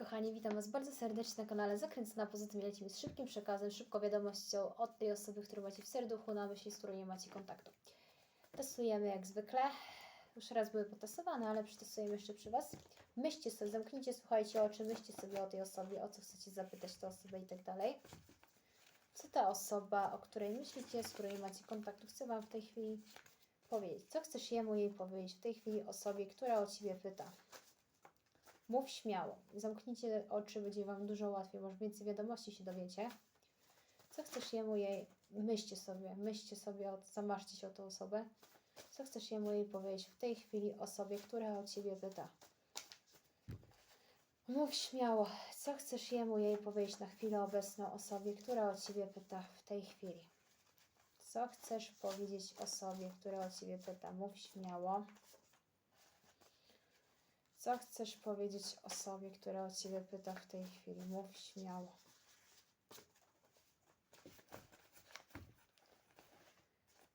kochani, witam Was bardzo serdecznie na kanale Zakręcona. Poza tym lecimy z szybkim przekazem, szybką wiadomością od tej osoby, którą macie w serduchu, na myśli, z którą nie macie kontaktu. Testujemy jak zwykle. Już raz były potestowane, ale przetestujemy jeszcze przy Was. Myślcie sobie, zamknijcie, słuchajcie oczy, myślcie sobie o tej osobie, o co chcecie zapytać tę osobę i tak dalej. Co ta osoba, o której myślicie, z której macie kontaktu, chce Wam w tej chwili powiedzieć? Co chcesz jemu jej powiedzieć w tej chwili osobie, która o Ciebie pyta? Mów śmiało. Zamknijcie oczy, będzie Wam dużo łatwiej, może więcej wiadomości się dowiecie. Co chcesz jemu jej, myślcie sobie, myślcie sobie, zamaszcie się o tą osobę. Co chcesz jemu jej powiedzieć w tej chwili osobie, która o Ciebie pyta? Mów śmiało. Co chcesz jemu jej powiedzieć na chwilę obecną osobie, która o Ciebie pyta w tej chwili? Co chcesz powiedzieć osobie, która o Ciebie pyta? Mów śmiało. Co chcesz powiedzieć osobie, która o Ciebie pyta w tej chwili? Mów śmiało.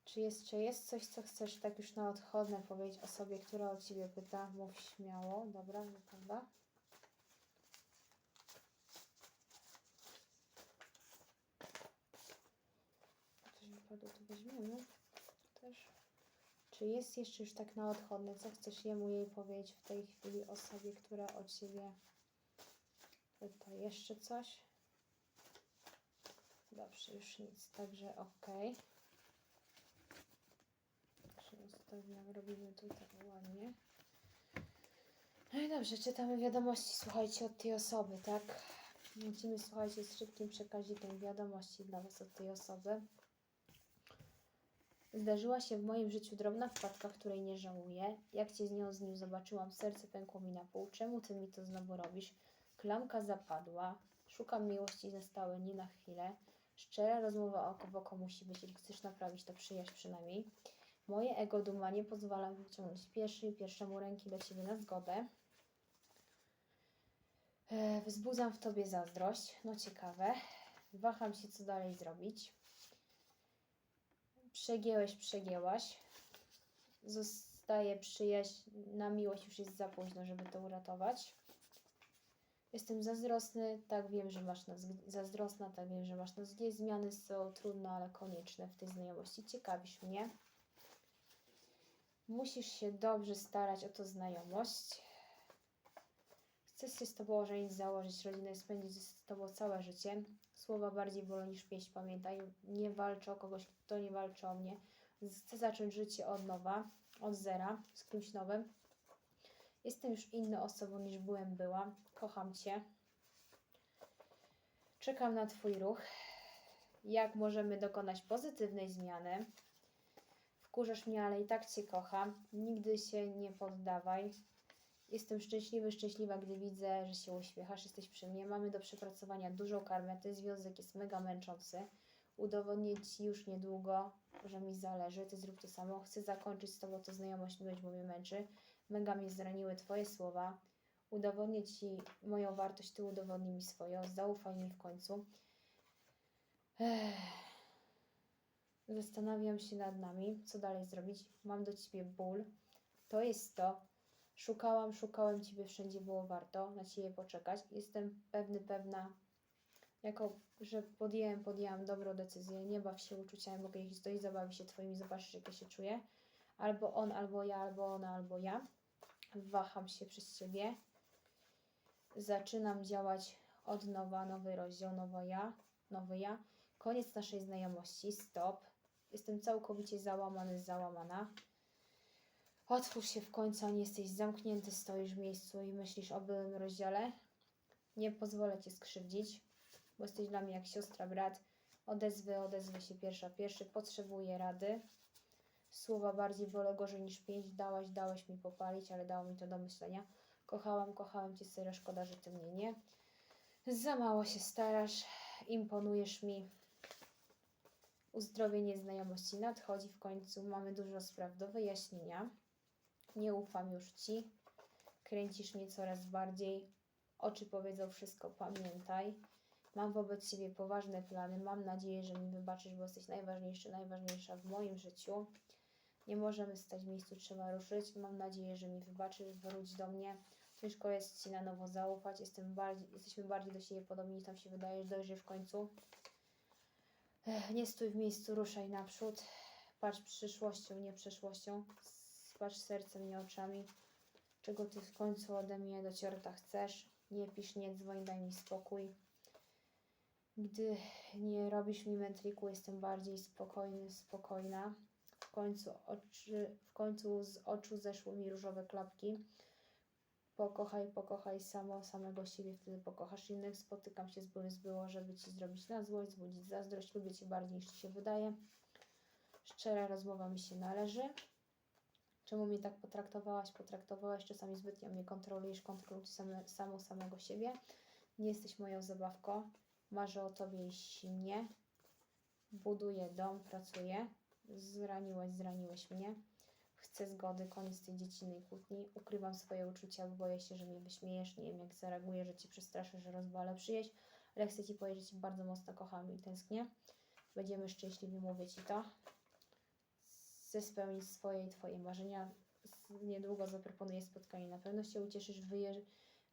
Czy jeszcze jest coś, co chcesz tak już na odchodne powiedzieć osobie, która o Ciebie pyta? Mów śmiało. Dobra, wypada. Coś wypadło, to weźmiemy. Też. Czy jest jeszcze już tak na odchodne? Co chcesz jemu jej powiedzieć w tej chwili osobie, która o ciebie pyta? Jeszcze coś? Dobrze, już nic. Także ok. Także ustawiam, robimy tutaj ładnie. No i dobrze, czytamy wiadomości, słuchajcie, od tej osoby, tak? Lecimy, słuchajcie, z szybkim przekazikiem wiadomości dla Was od tej osoby. Zdarzyła się w moim życiu drobna wpadka, której nie żałuję. Jak cię z nią z nim zobaczyłam, serce pękło mi na pół. Czemu ty mi to znowu robisz? Klamka zapadła. Szukam miłości na stałe, nie na chwilę. Szczera rozmowa oko w oko musi być. Jeśli chcesz naprawić, to przyjaźń przynajmniej. Moje ego duma nie pozwala wyciągnąć pierwszy, pierwszemu ręki do ciebie na zgodę. E, wzbudzam w tobie zazdrość. No ciekawe. Waham się, co dalej zrobić. Przegięłeś, przegięłaś. Zostaje przyjaźń. Na miłość już jest za późno, żeby to uratować. Jestem zazdrosny, tak wiem, że masz nas zazdrosna, tak wiem, że masz nas gdzieś. Zmiany są trudne, ale konieczne w tej znajomości. Ciekawisz mnie. Musisz się dobrze starać o tą znajomość. Chcę się z Tobą ożenić, założyć rodzinę spędzić z Tobą całe życie. Słowa bardziej bolą niż pieśń, pamiętaj. Nie walczę o kogoś, kto nie walczy o mnie. Chcę zacząć życie od nowa, od zera, z kimś nowym. Jestem już inną osobą niż byłem, była. Kocham Cię. Czekam na Twój ruch. Jak możemy dokonać pozytywnej zmiany? Wkurzasz mnie, ale i tak Cię kocham. Nigdy się nie poddawaj. Jestem szczęśliwy, szczęśliwa, gdy widzę, że się uśmiechasz, jesteś przy mnie. Mamy do przepracowania dużą karmę. Ten związek jest mega męczący. Udowodnię Ci już niedługo, że mi zależy. Ty zrób to samo. Chcę zakończyć z Tobą tę znajomość, miłość, bo mnie męczy. Mega mnie zraniły Twoje słowa. Udowodnię Ci moją wartość, Ty udowodnij mi swoją. Zaufaj mi w końcu. Ech. Zastanawiam się nad nami, co dalej zrobić. Mam do Ciebie ból. To jest to. Szukałam, szukałem Ciebie, wszędzie było warto na Ciebie poczekać. Jestem pewny, pewna, jako, że podjęłem, podjęłam dobrą decyzję. Nie baw się uczuciami, ich dojść, zabawi się Twoimi, zobaczysz, jak ja się czuję. Albo on, albo ja, albo ona, albo ja. Waham się przez Ciebie. Zaczynam działać od nowa, nowy rozdział, nowa ja, nowy ja. Koniec naszej znajomości, stop. Jestem całkowicie załamany, załamana. Otwórz się w końcu, a nie jesteś zamknięty, stoisz w miejscu i myślisz o byłym rozdziale. Nie pozwolę Cię skrzywdzić, bo jesteś dla mnie jak siostra, brat. Odezwy, odezwy się pierwsza, pierwszy. Potrzebuję rady. Słowa bardziej bolą gorzej niż pięć. Dałaś, dałeś mi popalić, ale dało mi to do myślenia. Kochałam, kochałem Cię, serio, szkoda, że Ty mnie nie. Za mało się starasz, imponujesz mi. Uzdrowienie znajomości nadchodzi w końcu. Mamy dużo spraw do wyjaśnienia. Nie ufam już Ci. Kręcisz mnie coraz bardziej. Oczy powiedzą wszystko, pamiętaj. Mam wobec Ciebie poważne plany. Mam nadzieję, że mi wybaczysz, bo jesteś najważniejszy, najważniejsza w moim życiu. Nie możemy stać w miejscu, trzeba ruszyć. Mam nadzieję, że mi wybaczysz, wróć do mnie. Ciężko jest Ci na nowo zaufać. Jestem bardziej, jesteśmy bardziej do siebie podobni, tam się wydaje, że dojrzysz w końcu. Ech, nie stój w miejscu, ruszaj naprzód. Patrz przyszłością, nie przeszłością. Patrz sercem, nie oczami. Czego Ty w końcu ode mnie do ciorta chcesz? Nie pisz, nie dzwoń, daj mi spokój. Gdy nie robisz mi mętliku, jestem bardziej spokojny, spokojna. W końcu, oczy, w końcu z oczu zeszły mi różowe klapki. Pokochaj, pokochaj samo, samego siebie, wtedy pokochasz innych. Spotykam się z byłym z było, żeby ci zrobić na złość, wzbudzić zazdrość. Lubię cię bardziej niż ci się wydaje. Szczera rozmowa mi się należy. Czemu mnie tak potraktowałaś, potraktowałaś? Czasami zbytnio mnie kontrolujesz, kontrolujesz same, samo samego siebie. Nie jesteś moją zabawką. Marzę o tobie i silnie. Buduję dom, pracuję. Zraniłeś, zraniłeś mnie. Chcę zgody, koniec tej dziecinnej kłótni. Ukrywam swoje uczucia, bo boję się, że mnie wyśmiejesz. Nie wiem, jak zareaguję, że cię przestraszę, że rozwalę przyjaźń. Ale chcę ci powiedzieć, że cię bardzo mocno kocham i tęsknię. Będziemy szczęśliwi, mówię ci to. Chcę spełnić swoje i twoje marzenia. Niedługo zaproponuję spotkanie. Na pewno się ucieszysz.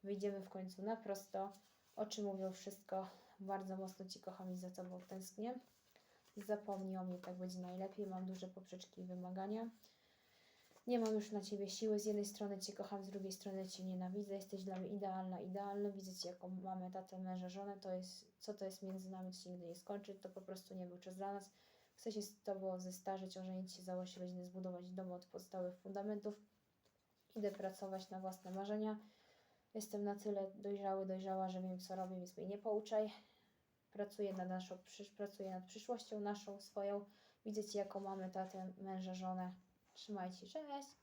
Wyjdziemy w końcu na prosto. Oczy mówią wszystko. Bardzo mocno Cię kocham i za Tobą tęsknię. Zapomnij o mnie, tak będzie najlepiej. Mam duże poprzeczki i wymagania. Nie mam już na Ciebie siły. Z jednej strony Cię kocham, z drugiej strony Cię nienawidzę. Jesteś dla mnie idealna, idealny. Widzę Cię jako mamę, tatę, męża, żonę. To jest, co to jest między nami, to się nigdy nie skończy. To po prostu nie był czas dla nas. Chcę się z Tobą zestarzeć, ożenić się, założyć rodzinę, zbudować dom od podstawowych fundamentów. Idę pracować na własne marzenia. Jestem na tyle dojrzały, dojrzała, że wiem, co robię, więc mnie nie pouczaj. Pracuję nad naszą, pracuję nad przyszłością naszą, swoją. Widzę Cię jako mamę, tatę, męża, żonę. Trzymajcie, cześć!